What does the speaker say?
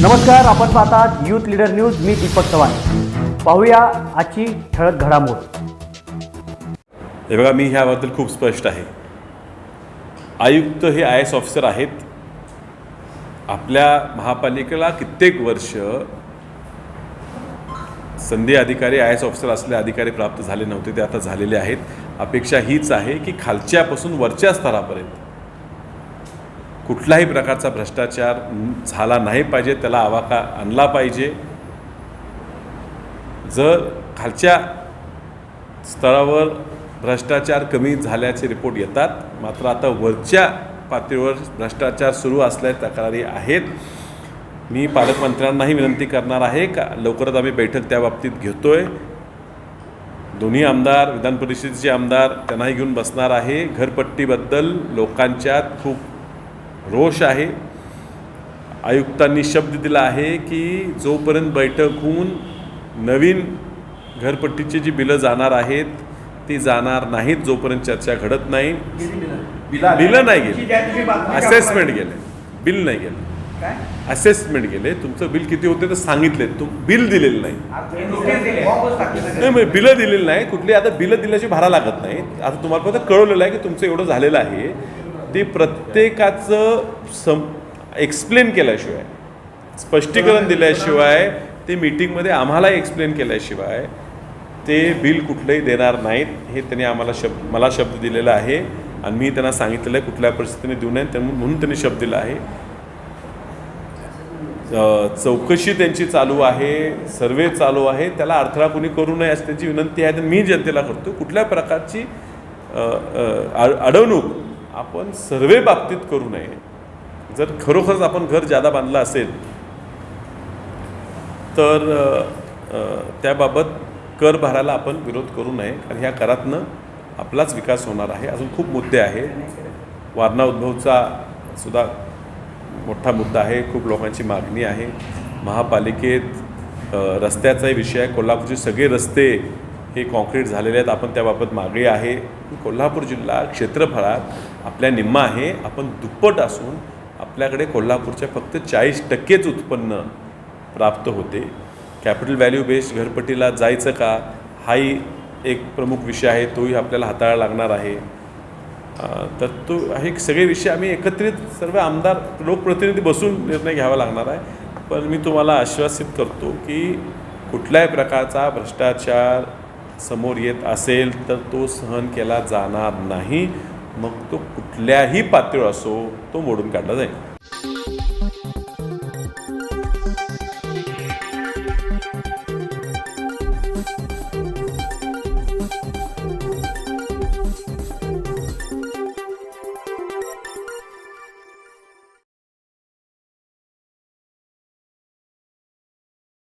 नमस्कार आपण पाहतात यूथ लीडर न्यूज मी दीपक चव्हाण. पाहूया आजची ठळक घडामोड. हे बघा मी ह्याबद्दल खूप स्पष्ट आहे. आयुक्त हे आय एस ऑफिसर आहेत. आपल्या महापालिकेला कित्येक वर्ष संधी अधिकारी आय एस ऑफिसर असलेले अधिकारी प्राप्त झाले नव्हते ते आता झालेले आहेत. अपेक्षा हीच आहे की खालच्यापासून वरच्या स्तरापर्यंत कुठलाही प्रकारचा भ्रष्टाचार झाला नाही पाहिजे त्याला आवाका आणला पाहिजे. जर खालच्या स्तरावर भ्रष्टाचार कमी झाल्याचे रिपोर्ट येतात मात्र आता वरच्या पातळीवर भ्रष्टाचार सुरू असल्या तक्रारी आहेत. मी पालकमंत्र्यांनाही विनंती करणार आहे का लवकरच आम्ही बैठक त्या बाबतीत आहे दोन्ही आमदार विधान परिषदेचे आमदार त्यांनाही घेऊन बसणार आहे. घरपट्टीबद्दल लोकांच्यात खूप रोष आहे. आयुक्तांनी शब्द दिला आहे की जोपर्यंत बैठक होऊन नवीन घरपट्टीची जी बिलं जाणार आहेत ती जाणार नाहीत जोपर्यंत चर्चा घडत नाही. बिलं नाही गेली. असेसमेंट गेले. बिल नाही गेले. असेसमेंट गेले. तुमचं बिल किती होते तर सांगितले. तुम बिल दिलेलं नाही. बिलं दिलेली नाही. कुठली? आता बिलं दिल्याची भारा लागत नाही. आता तुम्हाला फक्त कळवलेलं आहे की तुमचं एवढं झालेलं आहे. ते प्रत्येकाचं सम एक्सप्लेन केल्याशिवाय स्पष्टीकरण दिल्याशिवाय ते मीटिंगमध्ये आम्हाला एक्सप्लेन केल्याशिवाय ते बिल कुठलंही देणार नाहीत हे त्यांनी आम्हाला शब्द मला शब्द दिलेला आहे आणि मी त्यांना सांगितलेलं आहे कुठल्या परिस्थितीने देऊ नये त्यामुळे म्हणून त्यांनी शब्द दिला आहे. चौकशी त्यांची चालू आहे सर्वे चालू आहे त्याला अडथळा कोणी करू नये अशी त्यांची विनंती आहे तर मी जनतेला करतो. कुठल्या प्रकारची अडवणूक आपण सर्वे बाबतीत करू नये. जर खरोखरच आपण घर जादा बांधलं असेल तर त्याबाबत कर भरायला आपण विरोध करू नये. कारण ह्या करातनं आपलाच विकास होणार आहे. अजून खूप मुद्दे आहेत. वारणा उद्भवचा सुद्धा मोठा मुद्दा आहे. खूप लोकांची मागणी आहे. महापालिकेत रस्त्याचाही विषय आहे. कोल्हापूरचे सगळे रस्ते हे कॉन्क्रीट झालेले आहेत. आपण त्याबाबत मागणी आहे. कोल्हापूर जिल्हा क्षेत्रफळात आपल्या निम्मा आहे. आपण दुप्पट असून आपल्याकडे कोल्हापूरच्या फक्त चाळीस टक्केच उत्पन्न प्राप्त होते. कॅपिटल व्हॅल्यू बेस्ड घरपट्टीला जायचं का? हाही एक प्रमुख विषय आहे. तोही आपल्याला हाताळायला लागणार आहे. तर तो हे सगळे विषय आम्ही एकत्रित सर्व आमदार लोकप्रतिनिधी बसून निर्णय घ्यावा लागणार आहे. पण मी तुम्हाला आश्वासित करतो की कुठल्याही प्रकारचा भ्रष्टाचार समोर येत असेल तर तो सहन केला जाणार नाही. मग तो कुठल्याही पातळीवर असो तो मोडून काढला जाईल.